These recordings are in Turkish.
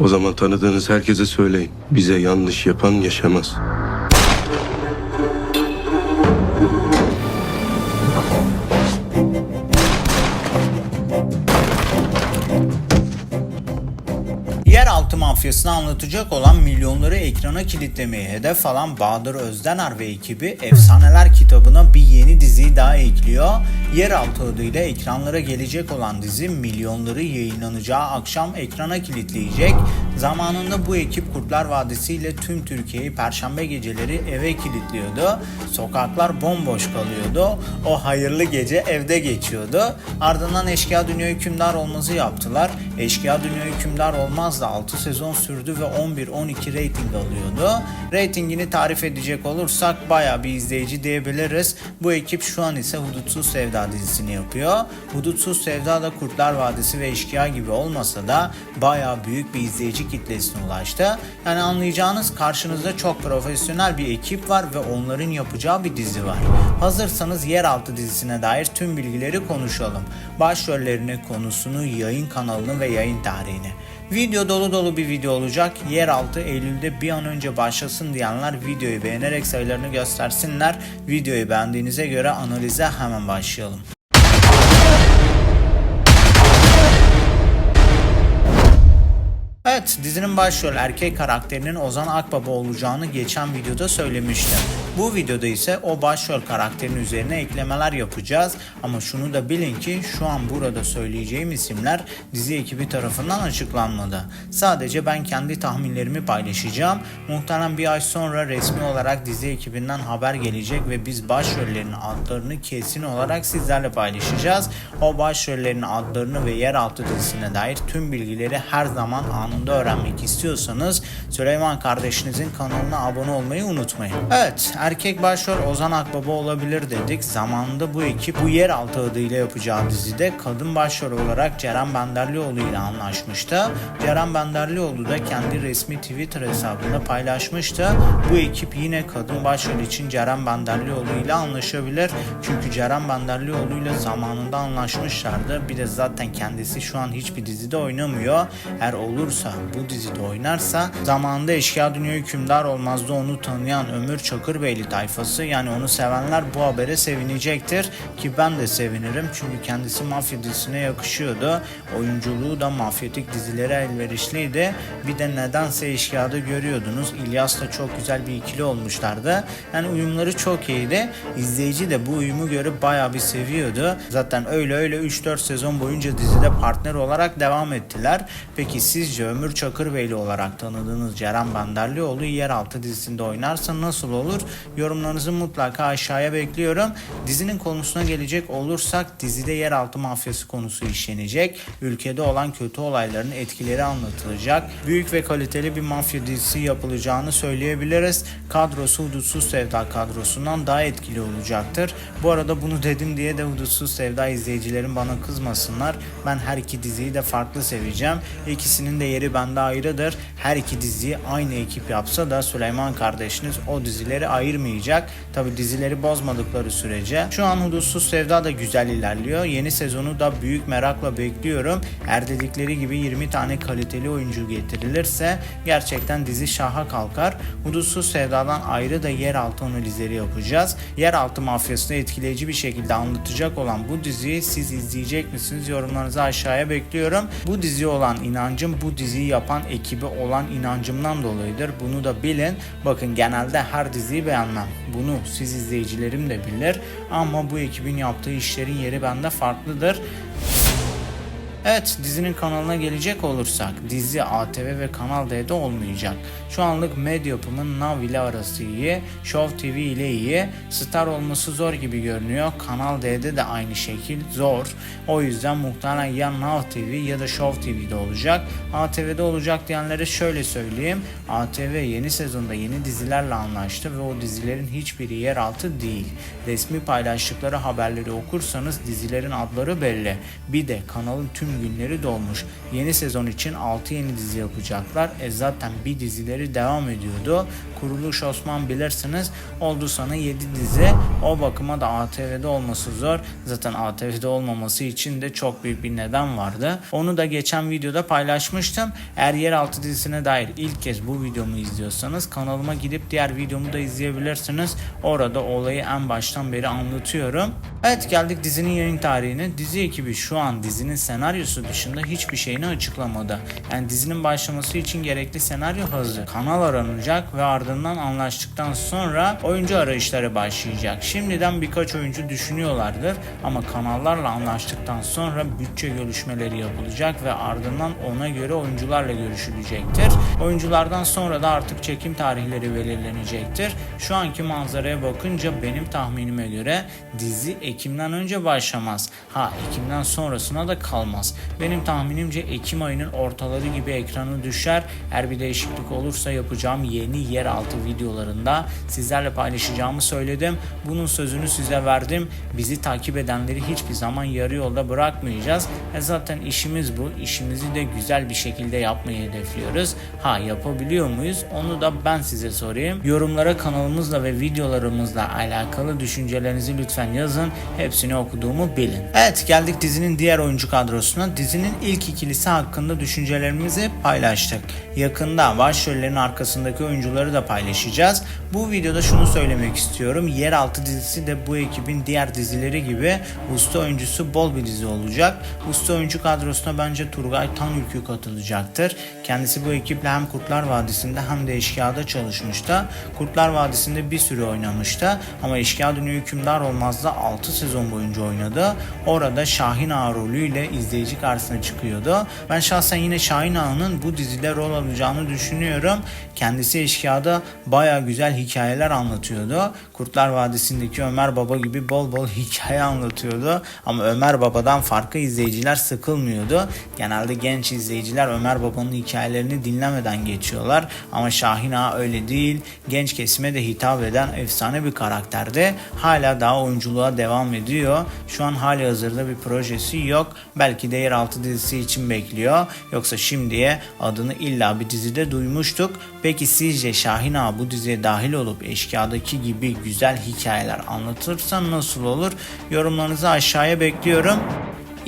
O zaman tanıdığınız herkese söyleyin. Bize yanlış yapan yaşamaz. Mafyasını anlatacak olan milyonları ekrana kilitlemeyi hedef alan Bahadır Özdener ve ekibi Efsaneler kitabına bir yeni diziyi daha ekliyor. Yeraltı adıyla ekranlara gelecek olan dizi milyonları yayınlanacağı akşam ekrana kilitleyecek. Zamanında bu ekip Kurtlar Vadisi ile tüm Türkiye'yi perşembe geceleri eve kilitliyordu. Sokaklar bomboş kalıyordu. O hayırlı gece evde geçiyordu. Ardından Eşkıya Dünya Hükümdar olması yaptılar. Eşkıya Dünya Hükümdar olmaz da 6 sezon sürdü ve 11-12 rating alıyordu. Ratingini tarif edecek olursak baya bir izleyici diyebiliriz. Bu ekip şu an ise Hudutsuz Sevda dizisini yapıyor. Hudutsuz Sevda da Kurtlar Vadisi ve Eşkıya gibi olmasa da baya büyük bir izleyici kitlesine ulaştı. Yani anlayacağınız karşınızda çok profesyonel bir ekip var ve onların yapacağı bir dizi var. Hazırsanız Yeraltı dizisine dair tüm bilgileri konuşalım. Başrollerini, konusunu, yayın kanalını ve yayın tarihini. Video dolu dolu bir video olacak. Yeraltı Eylül'de bir an önce başlasın diyenler videoyu beğenerek sayılarını göstersinler. Videoyu beğendiğinize göre analize hemen başlayalım. Evet dizinin başrol erkek karakterinin Ozan Akbaba olacağını geçen videoda söylemiştim. Bu videoda ise o başrol karakterin üzerine eklemeler yapacağız. Ama şunu da bilin ki şu an burada söyleyeceğim isimler dizi ekibi tarafından açıklanmadı. Sadece ben kendi tahminlerimi paylaşacağım. Muhtemelen bir ay sonra resmi olarak dizi ekibinden haber gelecek ve biz başrollerin adlarını kesin olarak sizlerle paylaşacağız. O başrollerin adlarını ve yeraltı dizisine dair tüm bilgileri her zaman anında öğrenmek istiyorsanız Süleyman kardeşinizin kanalına abone olmayı unutmayın. Evet erkek başrol Ozan Akbaba olabilir dedik. Zamanında bu ekip bu yeraltı adıyla yapacağı dizide kadın başrol olarak Ceren Benderlioğlu ile anlaşmıştı. Ceren Benderlioğlu da kendi resmi Twitter hesabında paylaşmıştı. Bu ekip yine kadın başrol için Ceren Benderlioğlu ile anlaşabilir. Çünkü Ceren Benderlioğlu ile zamanında anlaşmışlardı. Bir de zaten kendisi şu an hiçbir dizide oynamıyor. Eğer olursa bu dizide oynarsa zamanında Eşkıya Dünya Hükümdar olmazdı onu tanıyan Ömür Çakırbeyli tayfası yani onu sevenler bu habere sevinecektir ki ben de sevinirim çünkü kendisi mafya dizisine yakışıyordu. Oyunculuğu da mafyatik dizilere elverişliydi. Bir de nedense Eşkıya'da görüyordunuz. İlyas'la çok güzel bir ikili olmuşlardı. Yani uyumları çok iyiydi. İzleyici de bu uyumu görüp bayağı bir seviyordu. Zaten öyle öyle 3-4 sezon boyunca dizide partner olarak devam ettiler. Peki sizce Ömür Çakırbeyli olarak tanıdığınız Ceren Benderlioğlu Yeraltı dizisinde oynarsa nasıl olur? Yorumlarınızı mutlaka aşağıya bekliyorum. Dizinin konusuna gelecek olursak dizide yeraltı mafyası konusu işlenecek. Ülkede olan kötü olayların etkileri anlatılacak. Büyük ve kaliteli bir mafya dizisi yapılacağını söyleyebiliriz. Kadrosu Hudutsuz Sevda kadrosundan daha etkili olacaktır. Bu arada bunu dedim diye de Hudutsuz Sevda izleyicilerin bana kızmasınlar. Ben her iki diziyi de farklı seveceğim. İkisinin de yeri bende ayrıdır. Her iki diziyi aynı ekip yapsa da Süleyman kardeşiniz o dizileri ayırmayacak. Tabi dizileri bozmadıkları sürece. Şu an Hudutsuz Sevda da güzel ilerliyor. Yeni sezonu da büyük merakla bekliyorum. Eğer dedikleri gibi 20 tane kaliteli oyuncu getirilirse gerçekten dizi şaha kalkar. Hudutsuz Sevda'dan ayrı da yeraltı analizleri yapacağız. Yeraltı mafyasını etkileyici bir şekilde anlatacak olan bu diziyi siz izleyecek misiniz? Yorumlarınızı aşağıya bekliyorum. Bu dizi olan inancım bu diziyi yapan ekibi olan inancımdan dolayıdır. Bunu da bilin. Bakın genelde her diziyi beğenmem. Bunu siz izleyicilerim de bilir. Ama bu ekibin yaptığı işlerin yeri bende farklıdır. Evet dizinin kanalına gelecek olursak dizi ATV ve Kanal D'de olmayacak. Şu anlık Medyapım'ın Now ile arası iyi, Show TV ile iyi, Star olması zor gibi görünüyor. Kanal D'de de aynı şekil zor. O yüzden muhtemelen ya Now TV ya da Show TV'de olacak. ATV'de olacak diyenlere şöyle söyleyeyim. ATV yeni sezonda yeni dizilerle anlaştı ve o dizilerin hiçbiri yeraltı değil. Resmi paylaştıkları haberleri okursanız dizilerin adları belli. Bir de kanalın tüm çekim günleri dolmuş. Yeni sezon için 6 yeni dizi yapacaklar. E zaten bir dizileri devam ediyordu. Kuruluş Osman bilirsiniz. Oldu sana 7 dizi. O bakıma da ATV'de olması zor. Zaten ATV'de olmaması için de çok büyük bir neden vardı. Onu da geçen videoda paylaşmıştım. Eğer Yeraltı dizisine dair ilk kez bu videomu izliyorsanız kanalıma gidip diğer videomu da izleyebilirsiniz. Orada olayı en baştan beri anlatıyorum. Evet geldik dizinin yayın tarihine. Dizi ekibi şu an dizinin senaryosu dışında hiçbir şeyini açıklamadı. Yani dizinin başlaması için gerekli senaryo hazır. Kanal aranacak ve ardından anlaştıktan sonra oyuncu arayışları başlayacak. Şimdiden birkaç oyuncu düşünüyorlardır ama kanallarla anlaştıktan sonra bütçe görüşmeleri yapılacak ve ardından ona göre oyuncularla görüşülecektir. Oyunculardan sonra da artık çekim tarihleri belirlenecektir. Şu anki manzaraya bakınca benim tahminime göre dizi Ekim'den önce başlamaz. Ha Ekim'den sonrasına da kalmaz. Benim tahminimce Ekim ayının ortaları gibi ekranı düşer. Eğer bir değişiklik olursa yapacağım yeni yeraltı videolarında sizlerle paylaşacağımı söyledim. Bunun sözünü size verdim. Bizi takip edenleri hiçbir zaman yarı yolda bırakmayacağız. E zaten işimiz bu. İşimizi de güzel bir şekilde yapmayı hedefliyoruz. Ha yapabiliyor muyuz? Onu da ben size sorayım. Yorumlara kanalımızla ve videolarımızla alakalı düşüncelerinizi lütfen yazın. Hepsini okuduğumu bilin. Evet geldik dizinin diğer oyuncu kadrosuna. Dizinin ilk ikilisi hakkında düşüncelerimizi paylaştık. Yakında başrollerin arkasındaki oyuncuları da paylaşacağız. Bu videoda şunu söylemek istiyorum. Yeraltı dizisi de bu ekibin diğer dizileri gibi usta oyuncusu bol bir dizi olacak. Usta oyuncu kadrosuna bence Turgay Tanülkü katılacaktır. Kendisi bu ekiple hem Kurtlar Vadisi'nde hem de Eşkıya'da çalışmıştı. Kurtlar Vadisi'nde bir süre oynamıştı ama Eşkıya Dünü Hükümdar Olmaz'da 6 sezon boyunca oynadı. Orada Şahin Ağa rolüyle izleyici karşısına çıkıyordu. Ben şahsen yine Şahin Ağa'nın bu dizide rol alacağını düşünüyorum. Kendisi Eşkıya'da baya güzel hikayeler anlatıyordu. Kurtlar Vadisi'ndeki Ömer Baba gibi bol bol hikaye anlatıyordu. Ama Ömer Baba'dan farklı izleyiciler sıkılmıyordu. Genelde genç izleyiciler Ömer Baba'nın hikayelerini dinlemeden geçiyorlar. Ama Şahin Ağa öyle değil. Genç kesime de hitap eden efsane bir karakterdi. Hala daha oyunculuğa devam ediyor. Şu an hali hazırda bir projesi yok. Belki de Yeraltı dizisi için bekliyor. Yoksa şimdiye adını illa bir dizide duymuştuk. Peki sizce Şahin Ağa bu diziye dahil olup Eşkıya'daki gibi güzel hikayeler anlatırsa nasıl olur? Yorumlarınızı aşağıya bekliyorum.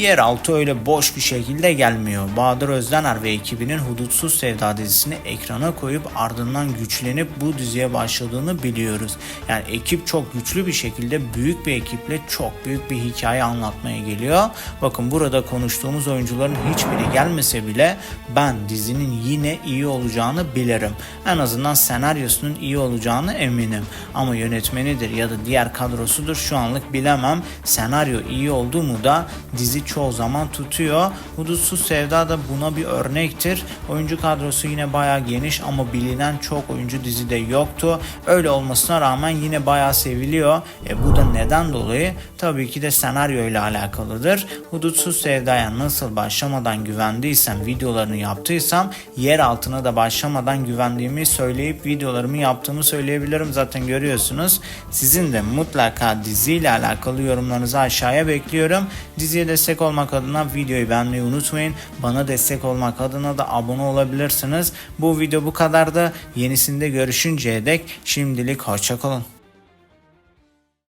Yeraltı öyle boş bir şekilde gelmiyor. Bahadır Özdener ve ekibinin Hudutsuz Sevda dizisini ekrana koyup ardından güçlenip bu diziye başladığını biliyoruz. Yani ekip çok güçlü bir şekilde büyük bir ekiple çok büyük bir hikaye anlatmaya geliyor. Bakın burada konuştuğumuz oyuncuların hiçbiri gelmese bile ben dizinin yine iyi olacağını bilirim. En azından senaryosunun iyi olacağını eminim. Ama yönetmenidir ya da diğer kadrosudur şu anlık bilemem. Senaryo iyi oldu mu da dizi çoğu zaman tutuyor. Hudutsuz Sevda da buna bir örnektir. Oyuncu kadrosu yine bayağı geniş ama bilinen çok oyuncu dizide yoktu. Öyle olmasına rağmen yine bayağı seviliyor. E bu da neden dolayı? Tabii ki de senaryo ile alakalıdır. Hudutsuz Sevda'ya nasıl başlamadan güvendiysem, videolarını yaptıysam yer altına da başlamadan güvendiğimi söyleyip videolarımı yaptığımı söyleyebilirim. Zaten görüyorsunuz. Sizin de mutlaka diziyle alakalı yorumlarınızı aşağıya bekliyorum. Diziye destek olmak adına videoyu beğenmeyi unutmayın. Bana destek olmak adına da abone olabilirsiniz. Bu video bu kadardı. Yenisinde görüşünceye dek şimdilik hoşçakalın.